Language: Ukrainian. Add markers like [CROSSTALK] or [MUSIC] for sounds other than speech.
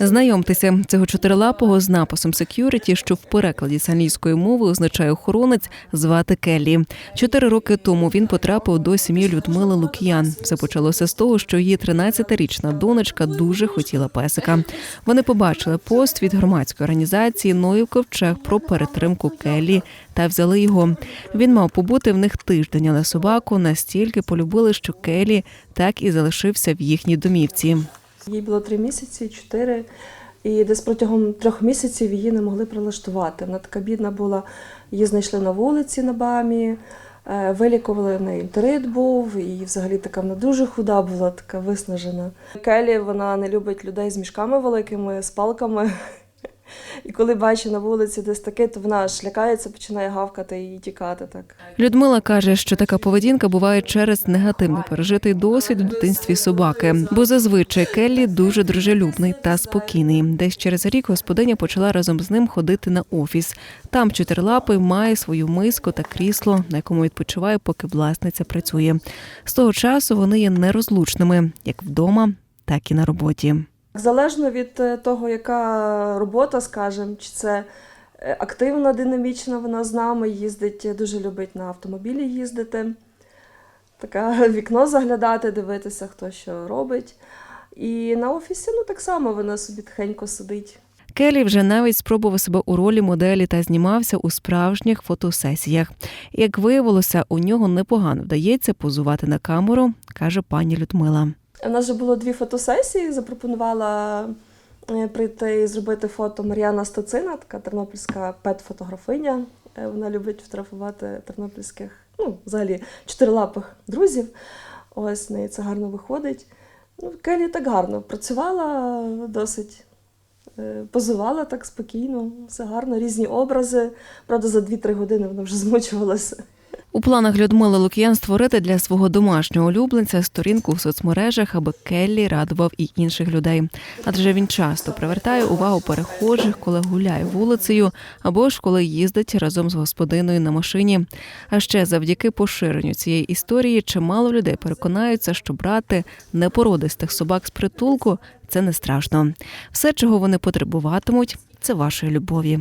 Знайомтеся, цього чотирилапого з написом «Security», що в перекладі з англійської мови означає охоронець, звати Келлі. Чотири роки тому він потрапив до сім'ї Людмили Лук'ян. Все почалося з того, що її 13-річна донечка дуже хотіла песика. Вони побачили пост від громадської організації Ноїв Ковчег про перетримку Келлі та взяли його. Він мав побути в них тиждень, але собаку настільки полюбили, що Келлі так і залишився в їхній домівці. Їй було три місяці, чотири, і десь протягом трьох місяців її не могли прилаштувати. Вона така бідна була, її знайшли на вулиці на Бамі, е, вилікували в неї інтерит був, і взагалі така вона дуже худа була, така виснажена. Келі вона не любить людей з мішками великими, з палками. І коли бачить на вулиці десь таке, то вона аж лякається, починає гавкати і тікати так. Людмила каже, що така поведінка буває через негативний пережитий досвід у дитинстві собаки, бо зазвичай Келлі дуже дружелюбний та спокійний. Десь через рік господиня почала разом з ним ходити на офіс. Там чотирилапий має свою миску та крісло, на якому відпочиває, поки власниця працює. З того часу вони є нерозлучними як вдома, так і на роботі. Залежно від е, того, яка робота, скажімо, чи це е, активна, динамічна, вона з нами їздить, дуже любить на автомобілі їздити. Така [LAUGHS] вікно заглядати, дивитися, хто що робить. І на офісі ну так само вона собі тихенько сидить. Келі вже навіть спробував себе у ролі моделі та знімався у справжніх фотосесіях. Як виявилося, у нього непогано вдається позувати на камеру, каже пані Людмила. У нас вже було дві фотосесії. Запропонувала е, прийти і зробити фото Мар'яна Стацина, така тернопільська пет-фотографиня. Е, Вона любить фотографувати тернопільських, ну, взагалі, чотирилапих друзів. Ось в неї це гарно виходить. Ну, Келі так гарно працювала досить. е, Позувала так спокійно, все гарно, різні образи. Правда, за 2-3 години вона вже [LAUGHS] змучувалася. У планах Людмили Лук'ян створити для свого домашнього улюбленця сторінку в соцмережах, аби Келлі радував і інших людей. Адже він часто привертає увагу перехожих, коли гуляє вулицею, або ж коли їздить разом з господиною на машині. А ще завдяки поширенню цієї історії чимало людей переконаються, що брати непородистих собак з притулку це не страшно. Все, чого вони потребуватимуть, це вашої любові.